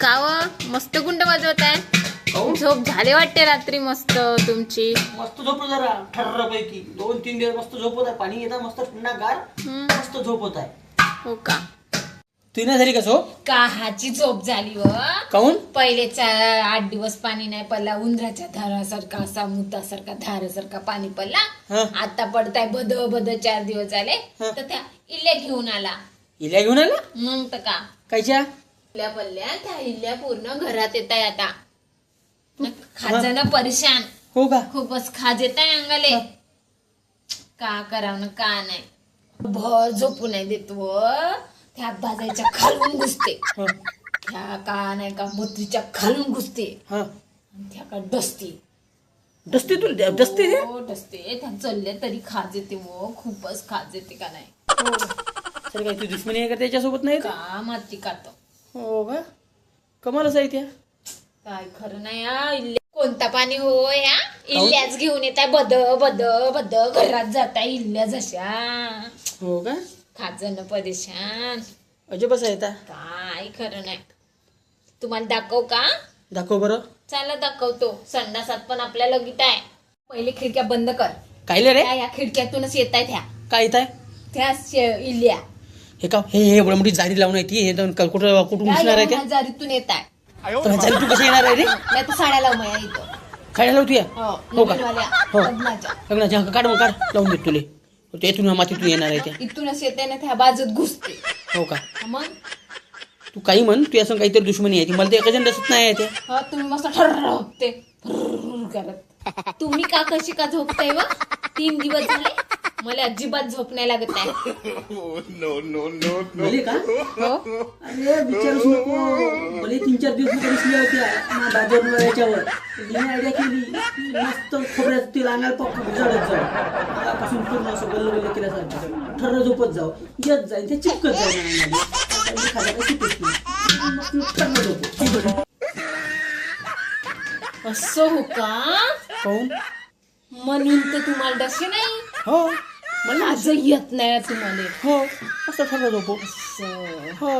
काव मस्त गुंड वाजवत आहे. काहून? झोप झाले वाटते रात्री मस्त तुमची. मस्त झोप जरा ठर्रापैकी. दोन तीन दिवस मस्त झोपत आहे. पाणी येतं मस्त थंडा गार हम्म, मस्त झोपत आहे. हो का? तुझी नाही झाली का झोप? काहाची झोप झाली व? काहून पहिले चा- आठ दिवस पाणी नाही पडला उंदराच्या धारासारखा असा मुतासारखा धारासारखा पाणी पडला. हा. आता पडताय बद बद चार दिवस झाले. हा. तर त्या इल्ल्या घेऊन आला. इल्या घेऊन आला? मग तर का? कायच्या? इल्ल्या पडल्या त्या इल्ल्या पूर्ण घरात येत आहे आता खाजानं परेशान. हो का? खूपच खाज येत आहे अंगाले का करावं का नाही. भर झोपू नाही देत व. त्या बाजायच्या खालून घुसते. हा, त्या का नाही का मोत्रीच्या खालून घुसते. हा. त्या का डसते. डसते तुला डसते? हो? डसते. त्या चलले तरी खाज येते व. खूपच खाज येते का नाही. हो. काय तू दुश्मनी आहे का त्याच्यासोबत नाही का का माती काढतो हो का? कमालच आहे त्या काय खरं नाही हा इल्ले कोणता पाणी हो? या इल्ल्याच घेऊन येत आहे बद बद बद. घरात जाताय इल्ल्या जशा. हो का? खाजन परेशान. अजबच आहे काय खरं नाही. तुम्हाला दाखव का? दाखव बरं. चला दाखवतो. संडासात पण आपल्या लगीत आहे. पहिले खिडक्या बंद कर. कायले रे? त्या या खिडक्यातूनच येत आहेत ह्या काय येत आहे? त्या इल्ल्या. हे का? हे हे एवढं मोठी जारी लावून येते हे कुठं कुठून घुसणार आहे त्या येत आहे. तर जारी तू कशी येणार आहे रे? नाही तर साड्या लाव माया इथं. काय लावती हो हो का? नवीनवाल्या, हो. लग्नाच्या. लग्नाच्या काढ मग काढ. लावून देत तुले. येथून मातीतून येणार आहे त्या. इथूनच येते ना त्या बाजूत घुसते. हो का? मग? तू काही म्हण तू असं काहीतरी दुश्मनी आहे ती. मला ते एका डसत नाही आहे हा तुम्ही मस्त ठरवते करत. तुम्ही का कशी का झोपताय व तीन दिवस झाले. मला अजिबात झोप नाही लागत आहे भले का? हो? अरे विचारूच नको. भले तीन चार दिवस होत्या याच्यावर. आयडिया केली. मस्त खोबऱ्यात तेल पक्क जळत जाऊ. आतापासून पूर्ण असं गल्ल गल्ल केल्यासारखं ठर्र झोपत जाऊ. येत जाईल ते चिपकत जाईल खायला झोपू. ठीक आहे. असं हो का? काहून म्हणून तर तुम्हाला डसे नाही? हो. मला आज येत नाही तुम्हाला हो मस्त ठर्र झोपू असं. हो